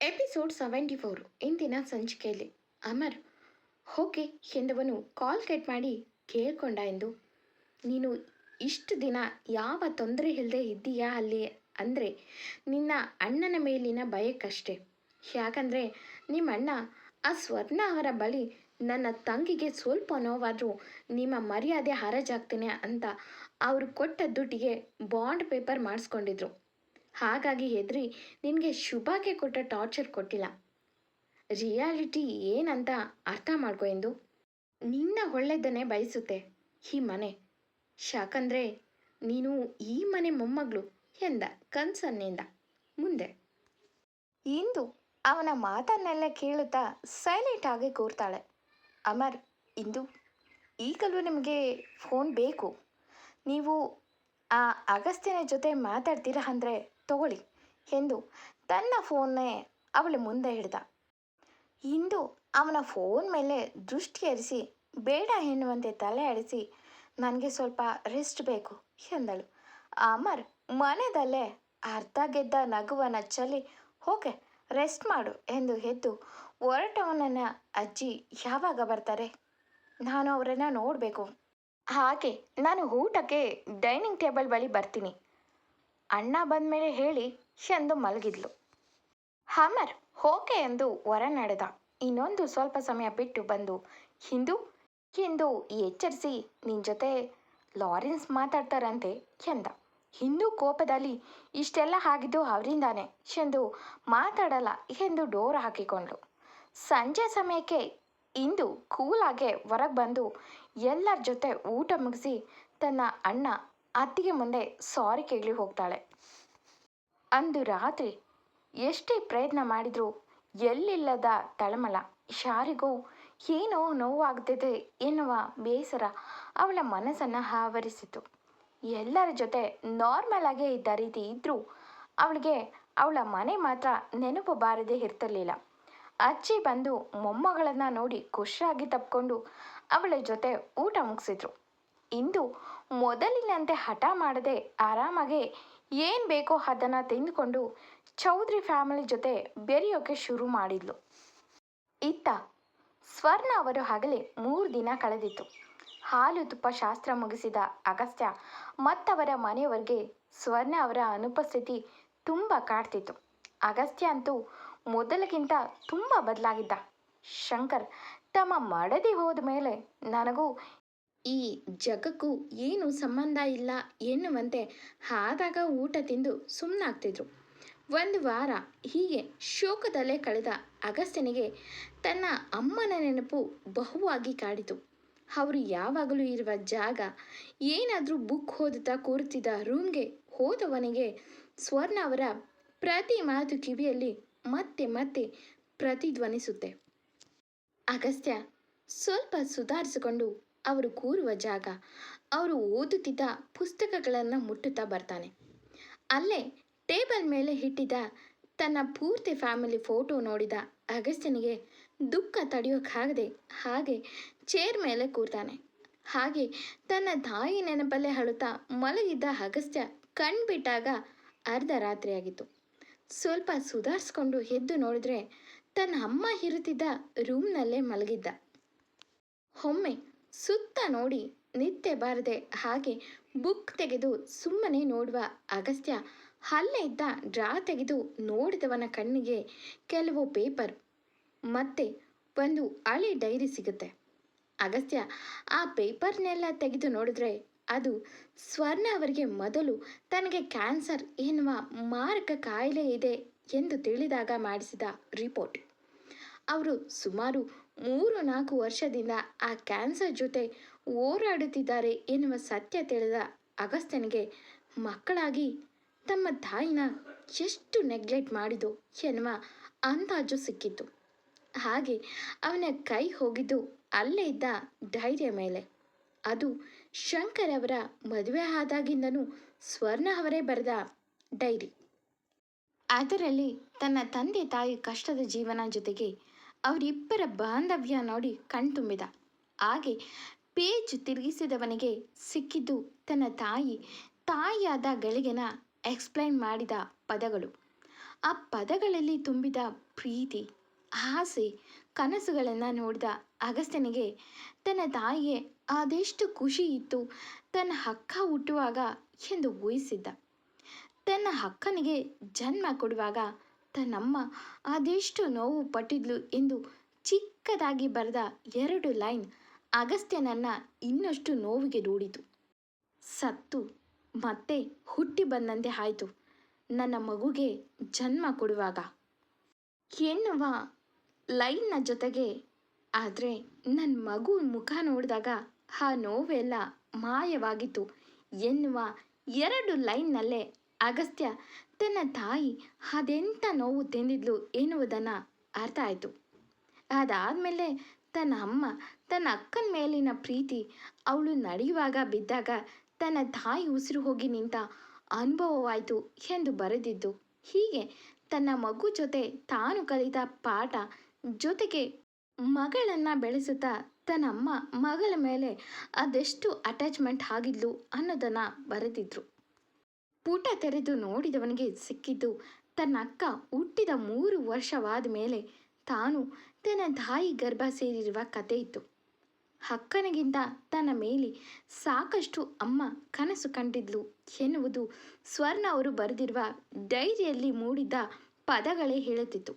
Episode seventy four ಇಂದಿನ ಸಂಚಿಕೆಯಲ್ಲಿ ಅಮರ್, ಹೋಗಿ ಎಂದವನು ಕಾಲ್ ಕಟ್ ಮಾಡಿ ಕೇಳ್ಕೊಂಡ ಎಂದು. ನೀನು ಇಷ್ಟು ದಿನ ಯಾವ ತೊಂದರೆ ಇಲ್ಲದೆ ಇದ್ದೀಯಾ ಅಲ್ಲಿ ಅಂದರೆ ನಿನ್ನ ಅಣ್ಣನ ಮೇಲಿನ ಭಯಕ್ಕಷ್ಟೇ. ಯಾಕಂದರೆ ನಿಮ್ಮ ಅಣ್ಣ ಆ ಸ್ವರ್ಣ ಅವರ ಬಳಿ ನನ್ನ ತಂಗಿಗೆ ಸ್ವಲ್ಪ ನೋವಾದರೂ ನಿಮ್ಮ ಮರ್ಯಾದೆ ಹರಾಜಾಗ್ತೇನೆ ಅಂತ ಅವರು ಕೊಟ್ಟ ದುಡ್ಡಿಗೆ ಬಾಂಡ್ ಪೇಪರ್ ಮಾಡಿಸ್ಕೊಂಡಿದ್ರು. ಹಾಗಾಗಿ ಹೆದ್ರಿ ನಿನಗೆ ಶುಭಕ್ಕೆ ಕೊಟ್ಟ ಟಾರ್ಚರ್ ಕೊಟ್ಟಿಲ್ಲ. ರಿಯಾಲಿಟಿ ಏನಂತ ಅರ್ಥ ಮಾಡ್ಕೊ ಎಂದು. ನಿನ್ನ ಒಳ್ಳೆದನ್ನೇ ಬಯಸುತ್ತೆ, ಈ ಮನೆ. ಯಾಕಂದರೆ ನೀನು ಈ ಮನೆ ಮೊಮ್ಮಗಳು ಎಂದ ಕನ್ಸನ್ನಿಂದ ಮುಂದೆ. ಇಂದು ಅವನ ಮಾತನ್ನೆಲ್ಲ ಕೇಳುತ್ತಾ ಸೈಲೆಂಟ್ ಆಗಿ ಕೂರ್ತಾಳೆ. ಅಮರ್, ಇಂದು ಈಗಲೂ ನಿಮಗೆ ಫೋನ್ ಬೇಕು. ನೀವು ಆ ಅಗಸ್ತ್ಯನ ಜೊತೆ ಮಾತಾಡ್ತೀರಾ ಅಂದರೆ ತಗೊಳ್ಳಿ ಎಂದು ತನ್ನ ಫೋನ್ನೇ ಅವಳ ಮುಂದೆ ಹಿಡ್ದ. ಇಂದು ಅವನ ಫೋನ್ ಮೇಲೆ ದೃಷ್ಟಿ ಹರಿಸಿ, ಬೇಡ ಎನ್ನುವಂತೆ ತಲೆ ಅಡಿಸಿ ನನಗೆ ಸ್ವಲ್ಪ ರೆಸ್ಟ್ ಬೇಕು, ಎಂದಳು. ಅಮರ್ ಮನೆಯಲ್ಲೇ ಅರ್ಧ ಗೆದ್ದ ನಗುವ ಚಲಿ ಹೋಗೆ ರೆಸ್ಟ್ ಮಾಡು, ಎಂದು ಎದ್ದು ಹೊರಟವನನ್ನ ಅಜ್ಜಿ, ಯಾವಾಗ ಬರ್ತಾರೆ? ನಾನು ಅವರನ್ನು ನೋಡಬೇಕು. ಹಾಗೆ, ನಾನು ಊಟಕ್ಕೆ ಡೈನಿಂಗ್ ಟೇಬಲ್ ಬಳಿ ಬರ್ತೀನಿ ಅಣ್ಣ ಬಂದಮೇಲೆ ಹೇಳಿ ಎಂದು ಮಲಗಿದ್ಲು. ಹಮರ್, ಹೋಕೆ ಎಂದು ಹೊರ ನಡೆದ ಇನ್ನೊಂದು ಸ್ವಲ್ಪ ಸಮಯ ಬಿಟ್ಟು ಬಂದು ಹಿಂದೂ ಎಂದು ಎಚ್ಚರಿಸಿ ನಿನ್ನ ಜೊತೆ ಲಾರೆನ್ಸ್ ಮಾತಾಡ್ತಾರಂತೆ ಎಂದ. ಹಿಂದೂ ಕೋಪದಲ್ಲಿ ಇಷ್ಟೆಲ್ಲ ಆಗಿದ್ದು ಅವರಿಂದಾನೆ ಎಂದು ಮಾತಾಡಲ್ಲ ಎಂದು ಡೋರ್ ಹಾಕಿಕೊಂಡ್ಳು. ಸಂಜೆ ಸಮಯಕ್ಕೆ ಇಂದು ಕೂಲಾಗೆ ಹೊರಗೆ ಬಂದು ಎಲ್ಲರ ಜೊತೆ ಊಟ ಮುಗಿಸಿ ತನ್ನ ಅಣ್ಣ ಅತ್ತಿಗೆ ಮುಂದೆ ಸಾರಿ ಕೇಳಿ ಹೋಗ್ತಾಳೆ. ಅಂದು ರಾತ್ರಿ ಎಷ್ಟೇ ಪ್ರಯತ್ನ ಮಾಡಿದರೂ ಎಲ್ಲಿಲ್ಲದ ತಳಮಳ ಶಾರಿಗೂ, ಏನೋ ನೋವಾಗ್ತಿದೆ ಎನ್ನುವ ಬೇಸರ ಅವಳ ಮನಸ್ಸನ್ನು ಆವರಿಸಿತು. ಎಲ್ಲರ ಜೊತೆ ನಾರ್ಮಲ್ ಆಗೇ ಇದ್ದ ರೀತಿ ಇದ್ದರೂ ಅವಳಿಗೆ ಅವಳ ಮನೆ ಮಾತ್ರ ನೆನಪು ಬಾರದೇ ಇರ್ತಿರ್ಲಿಲ್ಲ. ಅಜ್ಜಿ ಬಂದು ಮೊಮ್ಮಗಳನ್ನು ನೋಡಿ ಖುಷಿಯಾಗಿ ತಪ್ಕೊಂಡು ಅವಳ ಜೊತೆ ಊಟ ಮುಗಿಸಿದ್ರು. ಇಂದು ಮೊದಲಿನಂತೆ ಹಠ ಮಾಡದೆ ಆರಾಮಾಗೆ ಏನು ಬೇಕೋ ಅದನ್ನು ತಿಂದುಕೊಂಡು ಚೌಧರಿ ಫ್ಯಾಮಿಲಿ ಜೊತೆ ಬೆರೆಯೋಕೆ ಶುರು ಮಾಡಿದ್ಲು. ಇತ್ತ ಸ್ವರ್ಣ ಅವರು ಹಾಗಲೇ ಮೂರು ದಿನ ಕಳೆದಿತ್ತು. ಹಾಲು ತುಪ್ಪ ಶಾಸ್ತ್ರ ಮುಗಿಸಿದ ಅಗಸ್ತ್ಯ ಮತ್ತವರ ಮನೆಯವರಿಗೆ ಸ್ವರ್ಣ ಅವರ ಅನುಪಸ್ಥಿತಿ ತುಂಬ ಕಾಡ್ತಿತ್ತು. ಅಗಸ್ತ್ಯ ಅಂತೂ ಮೊದಲಿಗಿಂತ ತುಂಬ ಬದಲಾಗಿದ್ದ. ಶಂಕರ್ ತಮ್ಮ ಮಡದಿ ಹೋದ ಮೇಲೆ ನನಗೂ ಈ ಜಗಕ್ಕೂ ಏನು ಸಂಬಂಧ ಇಲ್ಲ ಎನ್ನುವಂತೆ ಆದಾಗ ಊಟ ತಿಂದು ಸುಮ್ಮನಾಗ್ತಿದ್ರು ಒಂದು ವಾರ ಹೀಗೆ ಶೋಕದಲ್ಲೇ ಕಳೆದ ಅಗಸ್ತ್ಯನಿಗೆ ತನ್ನ ಅಮ್ಮನ ನೆನಪು ಬಹುವಾಗಿ ಕಾಡಿತು. ಅವರು ಯಾವಾಗಲೂ ಇರುವ ಜಾಗ ಏನಾದರೂ ಬುಕ್ ಓದುತ್ತಾ ಕೂರುತ್ತಿದ್ದ ರೂಮ್ಗೆ ಹೋದವನಿಗೆ ಸ್ವರ್ಣ ಅವರ ಪ್ರತಿ ಮಾತು ಕಿವಿಯಲ್ಲಿ ಮತ್ತೆ ಮತ್ತೆ ಪ್ರತಿಧ್ವನಿಸುತ್ತೆ. ಅಗಸ್ತ್ಯ ಸ್ವಲ್ಪ ಸುಧಾರಿಸಿಕೊಂಡು ಅವರು ಕೂರುವ ಜಾಗ. ಅವರು ಓದುತ್ತಿದ್ದ ಪುಸ್ತಕಗಳನ್ನು ಮುಟ್ಟುತ್ತಾ ಬರ್ತಾನೆ. ಅಲ್ಲೇ ಟೇಬಲ್ ಮೇಲೆ ಇಟ್ಟಿದ್ದ ತನ್ನ ಪೂರ್ತಿ ಫ್ಯಾಮಿಲಿ ಫೋಟೋ ನೋಡಿದ ಅಗಸ್ತ್ಯನಿಗೆ ದುಃಖ ತಡೆಯೋಕ್ಕಾಗದೆ ಹಾಗೆ ಚೇರ್ ಮೇಲೆ ಕೂರ್ತಾನೆ. ಹಾಗೆ ತನ್ನ ತಾಯಿ ನೆನಪಲ್ಲೇ ಅಳುತ್ತಾ ಮಲಗಿದ್ದ ಅಗಸ್ತ್ಯ ಕಣ್ಬಿಟ್ಟಾಗ ಅರ್ಧ ರಾತ್ರಿಯಾಗಿತ್ತು. ಸ್ವಲ್ಪ ಸುಧಾರಿಸ್ಕೊಂಡು ಎದ್ದು ನೋಡಿದ್ರೆ ತನ್ನ ಅಮ್ಮ ಇರುತ್ತಿದ್ದ ರೂಮ್ನಲ್ಲೇ ಮಲಗಿದ್ದ. ಒಮ್ಮೆ ಸುತ್ತ ನೋಡಿ ನಿದ್ದೆ ಬಾರದೆ ಹಾಗೆ ಬುಕ್ ತೆಗೆದು ಸುಮ್ಮನೆ ನೋಡುವ ಅಗಸ್ತ್ಯ. ಅಲ್ಲೇ ಇದ್ದ ಡ್ರಾ ತೆಗೆದು ನೋಡಿದವನ ಕಣ್ಣಿಗೆ ಕೆಲವು ಪೇಪರ್. ಮತ್ತೆ ಒಂದು ಹಳೆ ಡೈರಿ ಸಿಗುತ್ತೆ. ಅಗಸ್ತ್ಯ, ಆ ಪೇಪರ್ನೆಲ್ಲ ತೆಗೆದು ನೋಡಿದ್ರೆ ಅದು ಸ್ವರ್ಣ ಅವರಿಗೆ ಮೊದಲು ತನಗೆ ಕ್ಯಾನ್ಸರ್ ಎನ್ನುವ ಮಾರಕ ಕಾಯಿಲೆ ಇದೆ ಎಂದು ತಿಳಿದಾಗ ಮಾಡಿಸಿದ ರಿಪೋರ್ಟ್. ಅವರು ಸುಮಾರು ಮೂರು ನಾಲ್ಕು ವರ್ಷದಿಂದ ಆ ಕ್ಯಾನ್ಸರ್ ಜೊತೆ ಹೋರಾಡುತ್ತಿದ್ದಾರೆ ಎನ್ನುವ ಸತ್ಯ ತಿಳಿದ ಅಗಸ್ತ್ಯನಿಗೆ ಮಕ್ಕಳಾಗಿ ತಮ್ಮ ತಾಯಿನ ಎಷ್ಟು ನೆಗ್ಲೆಕ್ಟ್ ಮಾಡಿದು ಎನ್ನುವ ಅಂದಾಜು ಸಿಕ್ಕಿತ್ತು. ಹಾಗೆ ಅವನ ಕೈ ಹೋಗಿದ್ದು ಅಲ್ಲೇ ಇದ್ದ ಧೈರ್ಯ ಮೇಲೆ. ಅದು ಶಂಕರ್ ಅವರ ಮದುವೆ ಆದಾಗಿಂದನೂ ಸ್ವರ್ಣ ಅವರೇ ಬರೆದ ಡೈರಿ. ಅದರಲ್ಲಿ ತನ್ನ ತಂದೆ ತಾಯಿ ಕಷ್ಟದ ಜೀವನ ಜೊತೆಗೆ ಅವರಿಬ್ಬರ ಬಾಂಧವ್ಯ ನೋಡಿ ಕಣ್ತುಂಬಿದ ಹಾಗೆ ಪೇಜ್ ತಿರುಗಿಸಿದವನಿಗೆ ಸಿಕ್ಕಿದ್ದು ತನ್ನ ತಾಯಿ. ತಾಯಿಯಾದ ಗಳಿಗೆನ ಎಕ್ಸ್ಪ್ಲೈನ್ ಮಾಡಿದ ಪದಗಳು. ಆ ಪದಗಳಲ್ಲಿ ತುಂಬಿದ ಪ್ರೀತಿ, ಆಸೆ, ಕನಸುಗಳನ್ನು ನೋಡಿದ ಅಗಸ್ತ್ಯನಿಗೆ ತನ್ನ ತಾಯಿಗೆ ಅದೆಷ್ಟು ಖುಷಿ ಇತ್ತು. ತನ್ನ ಅಕ್ಕ ಹುಟ್ಟುವಾಗ ಎಂದು ಊಹಿಸಿದ್ದ. ತನ್ನ ಅಕ್ಕನಿಗೆ ಜನ್ಮ ಕೊಡುವಾಗ ತನ್ನಮ್ಮ ಅದೆಷ್ಟು ನೋವು ಪಟ್ಟಿದ್ಲು ಎಂದು ಚಿಕ್ಕದಾಗಿ ಬರೆದ ಎರಡು ಲೈನ್ ಅಗಸ್ತ್ಯನನ್ನ ಇನ್ನಷ್ಟು ನೋವಿಗೆ ದೂಡಿತು. ಸತ್ತು, ಮತ್ತೆ ಹುಟ್ಟಿ ಬಂದಂತೆ ಆಯಿತು. ನನ್ನ ಮಗುಗೆ ಜನ್ಮ ಕೊಡುವಾಗ. ಎನ್ನುವ ಲೈನ್ನ ಜೊತೆಗೆ, ಆದರೆ ನನ್ನ ಮಗು ಮುಖ ನೋಡಿದಾಗ ಆ ನೋವೆಲ್ಲ ಮಾಯವಾಗಿತ್ತು ಎನ್ನುವ ಎರಡು ಲೈನ್ನಲ್ಲೇ ಅಗಸ್ತ್ಯ ತನ್ನ ತಾಯಿ ಅದೆಂಥ ನೋವು ತಿಂದಿದ್ಲು ಎನ್ನುವುದನ್ನು ಅರ್ಥ ಆಯಿತು. ಅದಾದಮೇಲೆ ತನ್ನ ಅಮ್ಮ, ತನ್ನ ಅಕ್ಕನ ಮೇಲಿನ ಪ್ರೀತಿ ಅವಳು ನಡೆಯುವಾಗ ಬಿದ್ದಾಗ ತನ್ನ ತಾಯಿ ಉಸಿರು ಹೋಗಿ ನಿಂತ, ಅನುಭವವಾಯಿತು ಎಂದು ಬರೆದಿದ್ದು. ಹೀಗೆ ತನ್ನ ಮಗು ಜೊತೆ ತಾನು ಕಲಿತ ಪಾಠ ಜೊತೆಗೆ ಮಗಳನ್ನು ಬೆಳೆಸುತ್ತಾ ತನ್ನ ಅಮ್ಮ ಮಗಳ ಮೇಲೆ ಅದೆಷ್ಟು ಅಟ್ಯಾಚ್ಮೆಂಟ್ ಆಗಿದ್ಲು ಅನ್ನೋದನ್ನು ಬರೆದಿದ್ರು. ಪುಟ ತೆರೆದು ನೋಡಿದವನಿಗೆ ಸಿಕ್ಕಿದ್ದು ತನ್ನ ಅಕ್ಕ ಹುಟ್ಟಿದ ಮೂರು ವರ್ಷವಾದ ಮೇಲೆ ತಾನು ತನ್ನ ತಾಯಿ ಗರ್ಭ ಸೇರಿರುವ ಕತೆ ಇತ್ತು. ಅಕ್ಕನಿಗಿಂತ ತನ್ನ ಮೇಲೆ ಸಾಕಷ್ಟು ಅಮ್ಮ ಕನಸು ಕಂಡಿದ್ಲು ಎನ್ನುವುದು ಸ್ವರ್ಣ ಅವರು ಬರೆದಿರುವ ಡೈರಿಯಲ್ಲಿ ಮೂಡಿದ ಪದಗಳೇ ಹೇಳುತ್ತಿತ್ತು.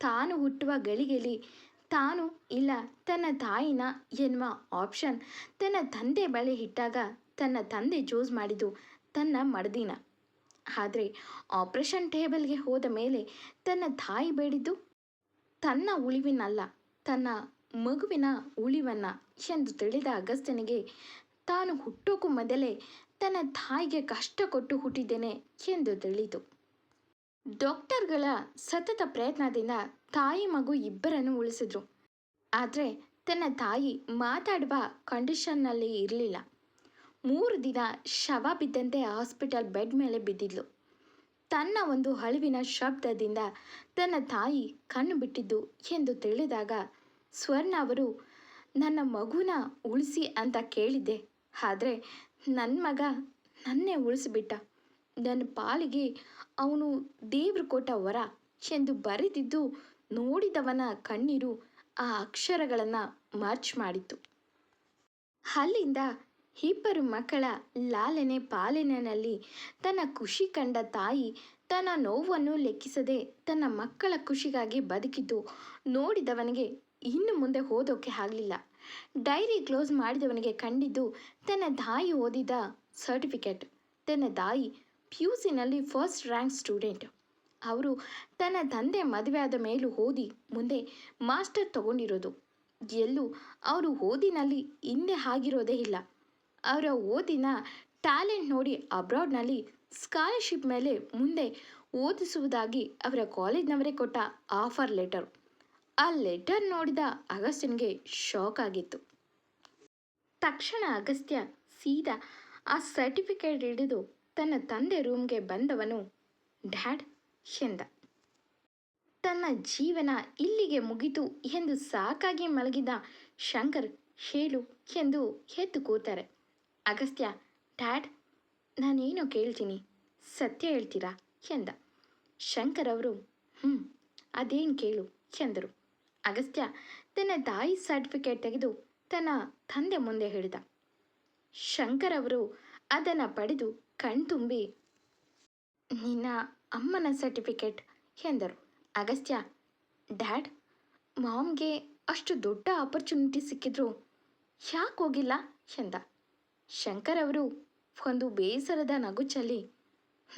ತಾನು ಹುಟ್ಟುವ ಗಳಿಗೆಯಲ್ಲಿ ತಾನು ಇಲ್ಲ ತನ್ನ ತಾಯಿನ ಎನ್ನುವ ಆಪ್ಷನ್ ತನ್ನ ತಂದೆ ಬಳಿ ಇಟ್ಟಾಗ ತನ್ನ ತಂದೆ ಚೂಸ್ ಮಾಡಿದ್ದು ತನ್ನ ಮಡದಿನ. ಆದರೆ ಆಪರೇಷನ್ ಟೇಬಲ್ಗೆ ಹೋದ ಮೇಲೆ ತನ್ನ ತಾಯಿ ಬೇಡಿದ್ದು ತನ್ನ ಉಳಿವಿನಲ್ಲ, ತನ್ನ ಮಗುವಿನ ಉಳಿವನ್ನ ಎಂದು ತಿಳಿದ ಅಗಸ್ತ್ಯನಿಗೆ ತಾನು ಹುಟ್ಟೋಕ್ಕೂ ಮೊದಲೇ ತನ್ನ ತಾಯಿಗೆ ಕಷ್ಟ ಕೊಟ್ಟು ಹುಟ್ಟಿದ್ದೇನೆ ಎಂದು ತಿಳಿತು ಡಾಕ್ಟರ್ಗಳ ಸತತ ಪ್ರಯತ್ನದಿಂದ ತಾಯಿ ಮಗು ಇಬ್ಬರನ್ನು ಉಳಿಸಿದ್ರು. ಆದರೆ ತನ್ನ ತಾಯಿ ಮಾತಾಡುವ ಕಂಡೀಷನ್ನಲ್ಲಿ ಇರಲಿಲ್ಲ. ಮೂರು ದಿನ ಶವ ಬಿದ್ದಂತೆ ಹಾಸ್ಪಿಟಲ್ ಬೆಡ್ ಮೇಲೆ ಬಿದ್ದಿದ್ಲು. ತನ್ನ ಒಂದು ಅಳುವಿನ ಶಬ್ದದಿಂದ ತನ್ನ ತಾಯಿ ಕಣ್ಣು ಬಿಟ್ಟಿದ್ದು ಎಂದು ತಿಳಿದಾಗ ಸ್ವರ್ಣ ಅವರು, ನನ್ನ ಮಗುನ ಉಳಿಸಿ ಅಂತ ಕೇಳಿದ್ದೆ. ಆದರೆ ನನ್ನ ಮಗ ನನ್ನೇ ಉಳಿಸಿಬಿಟ್ಟ. ನನ್ನ ಪಾಲಿಗೆ ಅವನು ದೇವ್ರು ಕೊಟ್ಟ ವರ ಎಂದು ಬರೆದಿದ್ದು ನೋಡಿದವನ ಕಣ್ಣೀರು ಆ ಅಕ್ಷರಗಳನ್ನು ಮರ್ಚ್ ಮಾಡಿತ್ತು. ಅಲ್ಲಿಂದ ಇಬ್ಬರು ಮಕ್ಕಳ ಲಾಲನೆ ಪಾಲನೆಯಲ್ಲಿ ತನ್ನ ಖುಷಿ ಕಂಡ ತಾಯಿ ತನ್ನ ನೋವನ್ನು ಲೆಕ್ಕಿಸದೆ ತನ್ನ ಮಕ್ಕಳ ಖುಷಿಗಾಗಿ ಬದುಕಿದ್ದು ನೋಡಿದವನಿಗೆ ಇನ್ನು ಮುಂದೆ ಓದೋಕೆ ಆಗಲಿಲ್ಲ. ಡೈರಿ ಕ್ಲೋಸ್ ಮಾಡಿದವನಿಗೆ ಕಂಡಿದ್ದು ತನ್ನ ತಾಯಿ ಓದಿದ ಸರ್ಟಿಫಿಕೇಟ್. ತನ್ನ ತಾಯಿ ಪಿ ಯು ಸಿನಲ್ಲಿ ಫಸ್ಟ್ ರ್ಯಾಂಕ್ ಸ್ಟೂಡೆಂಟ್. ಅವರು ತನ್ನ ತಂದೆ ಮದುವೆ ಮೇಲೂ ಓದಿ ಮುಂದೆ ಮಾಸ್ಟರ್ ತಗೊಂಡಿರೋದು. ಎಲ್ಲೂ ಅವರು ಓದಿನಲ್ಲಿ ಹಿಂದೆ ಆಗಿರೋದೇ ಇಲ್ಲ. ಅವರ ಓದಿನ ಟ್ಯಾಲೆಂಟ್ ನೋಡಿ ಅಬ್ರಾಡ್ನಲ್ಲಿ ಸ್ಕಾಲರ್ಶಿಪ್ ಮೇಲೆ ಮುಂದೆ ಓದಿಸುವುದಾಗಿ ಅವರ ಕಾಲೇಜ್ನವರೇ ಕೊಟ್ಟ ಆಫರ್ ಲೆಟರ್. ಆ ಲೆಟರ್ ನೋಡಿದ ಅಗಸ್ತ್ಯನಿಗೆ ಶಾಕ್ ಆಗಿತ್ತು. ತಕ್ಷಣ ಅಗಸ್ತ್ಯ ಸೀದಾ ಆ ಸರ್ಟಿಫಿಕೇಟ್ ಹಿಡಿದು ತನ್ನ ತಂದೆ ರೂಮ್ಗೆ ಬಂದವನು ಡ್ಯಾಡ್ ಎಂದ ತನ್ನ ಜೀವನ ಇಲ್ಲಿಗೆ ಮುಗಿತು ಎಂದು ಸಾಕಾಗಿ ಮಲಗಿದ ಶಂಕರ್ ಹೇಳು ಎಂದು ಎದ್ದು ಕೂತಾರೆ ಅಗಸ್ತ್ಯ, ಡ್ಯಾಡ್, ನಾನೇನು ಕೇಳ್ತೀನಿ. ಸತ್ಯ ಹೇಳ್ತೀರಾ? ಎಂದ. ಶಂಕರ್ ಅವರು ಹ್ಞೂ ಅದೇನು ಕೇಳು, ಎಂದರು. ಅಗಸ್ತ್ಯ ತನ್ನ ತಾಯಿ ಸರ್ಟಿಫಿಕೇಟ್ ತೆಗೆದು ತನ್ನ ತಂದೆ ಮುಂದೆ ಹೇಳಿದ. ಶಂಕರ್ ಅವರು ಅದನ್ನು ಪಡೆದು ಕಣ್ತುಂಬಿ ನಿನ್ನ ಅಮ್ಮನ ಸರ್ಟಿಫಿಕೇಟ್, ಎಂದರು. ಅಗಸ್ತ್ಯ, ಡ್ಯಾಡ್, ಮಾಮ್ಗೆ ಅಷ್ಟು ದೊಡ್ಡ ಆಪರ್ಚುನಿಟಿ ಸಿಕ್ಕಿದ್ರು ಯಾಕೆ ಹೋಗಿಲ್ಲ? ಎಂದ. ಶಂಕರ್ ಅವರು ಒಂದು ಬೇಸರದ ನಗುಚಲ್ಲಿ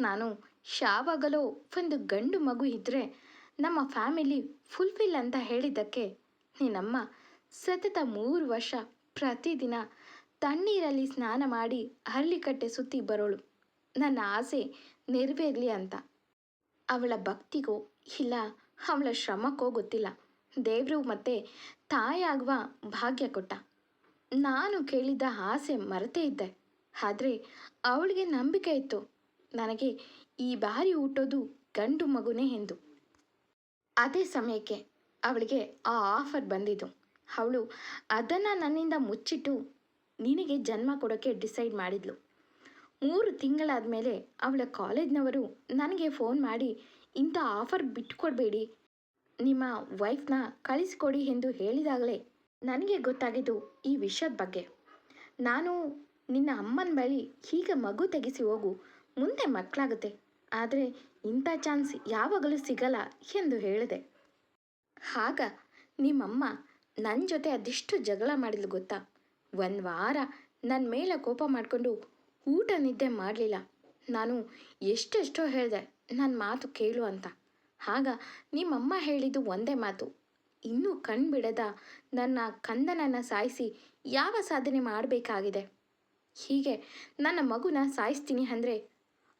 ನಾನು ಯಾವಾಗಲೋ ಒಂದು ಗಂಡು ಮಗು ಇದ್ದರೆ ನಮ್ಮ ಫ್ಯಾಮಿಲಿ ಫುಲ್ಫಿಲ್ ಅಂತ ಹೇಳಿದ್ದಕ್ಕೆ ನಿನ್ನಮ್ಮ ಸತತ ಮೂರು ವರ್ಷ ಪ್ರತಿದಿನ ತಣ್ಣೀರಲ್ಲಿ ಸ್ನಾನ ಮಾಡಿ ಹರಳಿಕಟ್ಟೆ ಸುತ್ತಿ ಬರೋಳು. ನನ್ನ ಆಸೆ ನೆರವೇರಲಿ ಅಂತ. ಅವಳ ಭಕ್ತಿಗೋ ಇಲ್ಲ ಅವಳ ಶ್ರಮಕ್ಕೋ ಗೊತ್ತಿಲ್ಲ. ದೇವರು ಮತ್ತೆ ತಾಯಾಗುವ ಭಾಗ್ಯ ಕೊಟ್ಟ. ನಾನು ಕೇಳಿದ್ದ ಆಸೆ ಮರೆತೇ ಇದ್ದೆ. ಆದರೆ ಅವಳಿಗೆ ನಂಬಿಕೆ ಇತ್ತು. ನನಗೆ ಈ ಬಾರಿ ಹುಟ್ಟೋದು ಗಂಡು ಮಗುನೇ ಎಂದು. ಅದೇ ಸಮಯಕ್ಕೆ ಅವಳಿಗೆ ಆ ಆಫರ್ ಬಂದಿದ್ದು. ಅವಳು ಅದನ್ನು ನನ್ನಿಂದ ಮುಚ್ಚಿಟ್ಟು ನಿನಗೆ ಜನ್ಮ ಕೊಡೋಕ್ಕೆ ಡಿಸೈಡ್ ಮಾಡಿದ್ಲು. ಮೂರು ತಿಂಗಳಾದ ಮೇಲೆ ಅವಳ ಕಾಲೇಜ್ನವರು ನನಗೆ ಫೋನ್ ಮಾಡಿ, ಇಂಥ ಆಫರ್ ಬಿಟ್ಟುಕೊಡಬೇಡಿ ನಿಮ್ಮ ವೈಫ್ನ ಕಳಿಸಿಕೊಡಿ ಎಂದು ಹೇಳಿದಾಗಲೇ ನನಗೆ ಗೊತ್ತಾಗಿದ್ದು ಈ ವಿಷಯದ ಬಗ್ಗೆ. ನಾನು ನಿನ್ನ ಅಮ್ಮನ ಬಳಿ ಹೀಗೆ ಮಗು ತೆಗೆಸಿ ಹೋಗು, ಮುಂದೆ ಮಕ್ಕಳಾಗುತ್ತೆ. ಆದರೆ ಇಂಥ ಚಾನ್ಸ್ ಯಾವಾಗಲೂ ಸಿಗಲ್ಲ ಎಂದು ಹೇಳಿದೆ. ಆಗ ನಿಮ್ಮಮ್ಮ ನನ್ನ ಜೊತೆ ಅದೆಷ್ಟು ಜಗಳ ಮಾಡಿದ್ಲು ಗೊತ್ತಾ? ಒಂದು ವಾರ ನನ್ನ ಮೇಲೆ ಕೋಪ ಮಾಡಿಕೊಂಡು ಊಟ ನಿದ್ದೆ ಮಾಡಲಿಲ್ಲ. ನಾನು ಎಷ್ಟೆಷ್ಟೋ ಹೇಳಿದೆ ನನ್ನ ಮಾತು ಕೇಳು ಅಂತ. ಆಗ ನಿಮ್ಮಮ್ಮ ಹೇಳಿದ್ದು ಒಂದೇ ಮಾತು ಇನ್ನೂ ಕಣ್ಬಿಡದ ನನ್ನ ಕಂದನನ್ನು ಸಾಯಿಸಿ ಯಾವ ಸಾಧನೆ ಮಾಡಬೇಕಾಗಿದೆ? ಹೀಗೆ ನನ್ನ ಮಗುನ ಸಾಯಿಸ್ತೀನಿ ಅಂದರೆ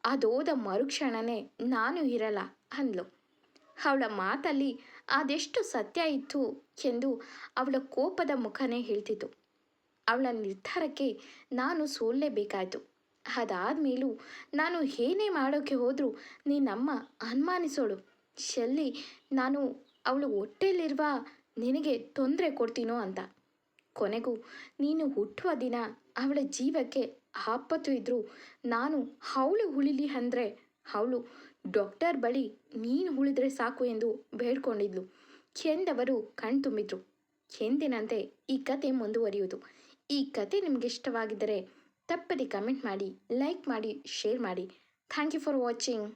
ಅದೋದ ಮರುಕ್ಷಣನೇ ನಾನು ಇರಲ್ಲ ಅಂದ್ಲು. ಅವಳ ಮಾತಲ್ಲಿ ಅದೆಷ್ಟು ಸತ್ಯ ಇತ್ತು ಎಂದು ಅವಳ ಕೋಪದ ಮುಖನೇ ಹೇಳ್ತಿತ್ತು. ಅವಳ ನಿರ್ಧಾರಕ್ಕೆ ನಾನು ಸೋಲ್ಲೇಬೇಕಾಯಿತು. ಅದಾದಮೇಲೂ ನಾನು ಏನೇ ಮಾಡೋಕ್ಕೆ ಹೋದರೂ ನೀನಮ್ಮ ಅನುಮಾನಿಸೋಳು. ಶಲ್ಲಿ, ನಾನು ಅವಳು ಹೊಟ್ಟೆಯಲ್ಲಿರುವ ನಿನಗೆ ತೊಂದರೆ ಕೊಡ್ತೀನೋ ಅಂತ. ಕೊನೆಗೂ, ನೀನು ಹುಟ್ಟುವ ದಿನ ಅವಳ ಜೀವಕ್ಕೆ ಆಪತ್ತು ಇದ್ದರೂ ನಾನು ಅವಳು ಉಳಿಲಿ ಅಂದರೆ ಅವಳು ಡಾಕ್ಟರ್ ಬಳಿ ನೀನು ಉಳಿದ್ರೆ ಸಾಕು ಎಂದು ಬೇಡ್ಕೊಂಡಿದ್ಲು. ಎಂದವರು ಕಣ್ತುಂಬಿದ್ರು ಎಂದಿನಂತೆ ಈ ಕತೆ ಮುಂದುವರಿಯುವುದು. ಈ ಕತೆ ನಿಮಗೆ ಇಷ್ಟವಾಗಿದ್ದರೆ ತಪ್ಪದೆ ಕಮೆಂಟ್ ಮಾಡಿ, ಲೈಕ್ ಮಾಡಿ, ಶೇರ್ ಮಾಡಿ. Thank you for watching.